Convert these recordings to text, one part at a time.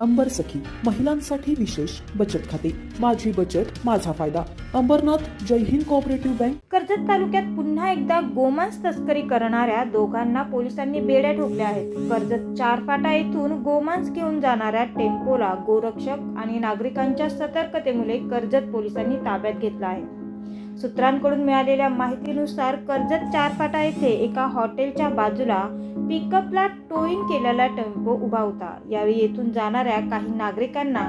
अंबर सखी महिलांसाठी विशेष बचत खाते. माझी बचत माझा फायदा. Ambernath Jai Hind cooperative bank. Karjat तालुक्यात पुन्हा एकदा गोमांस तस्करी करणाऱ्या दोघांना पोलिसांनी बेड्या ठोकल्या आहेत. कर्जत चारपाटा येथून गोमांस घेऊन जाणाऱ्या टेम्पोला गोरक्षक आणि नागरिकांच्या सतर्कतेमुळे कर्जत पोलिसांनी ताब्यात घेतला आहे. सूत्रांकडून मिळालेल्या माहितीनुसार कर्जत चारपाटा येथे एका हॉटेलच्या बाजूला पिकअपला टोईंग केलेला टेम्पो उभा होता. यावेळी येथून जाणाऱ्या काही नागरिकांना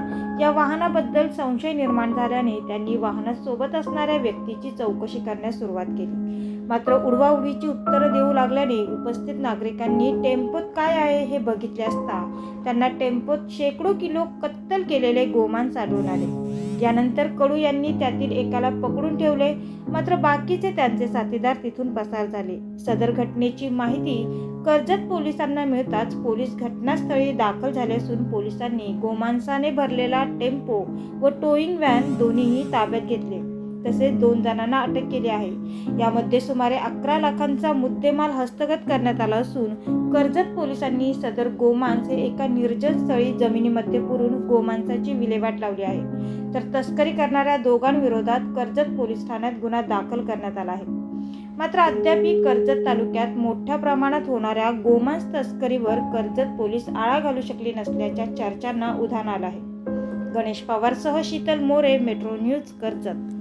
या वाहनाबद्दल संशय निर्माण झाल्याने त्यांनी वाहनासोबत असणाऱ्या व्यक्तीची चौकशी करण्यास सुरुवात केली. मात्र उडवाउडवीची उत्तरं देऊ लागल्याने उपस्थित नागरिकांनी टेम्पोत काय आहे हे बघितले असता त्यांना टेम्पोत शेकडो किलो कत्तल केलेले गोमान आढळून आले. यानंतर कडू यांनी त्यातील एकाला पकडून ठेवले. मात्र बाकीचे त्यांचे साथीदार तिथून पसार झाले. सदर घटनेची माहिती कर्जत पोलिसांना मिळताच पोलीस घटनास्थळी दाखल झाले असून पोलिसांनी गोमांसाने भरलेला टेम्पो व टोईंग व्हॅन दोन्हीही ताब्यात घेतले. तसेच दोन जणांना अटक केली आहे. यामध्ये सुमारे अकरा लाखांचा मुद्देमाल हस्तगत करण्यात आला असून कर्जत पोलिसांनी सदर गोमांस हे एका निर्जन स्थळी जमिनीमध्ये पुरून गोमांसाची विल्हेवाट लावली आहे. तर तस्करी करणाऱ्या दोघांविरोधात कर्जत पोलीस ठाण्यात गुन्हा दाखल करण्यात आला आहे. मात्र अद्यापही कर्जत तालुक्यात मोठ्या प्रमाणात होणाऱ्या गोमांस तस्करीवर कर्जत पोलीस आळा घालू शकले नसल्याच्या चर्चांना उधाण आलं आहे. गणेश पवारसह शीतल मोरे मेट्रो न्यूज कर्जत.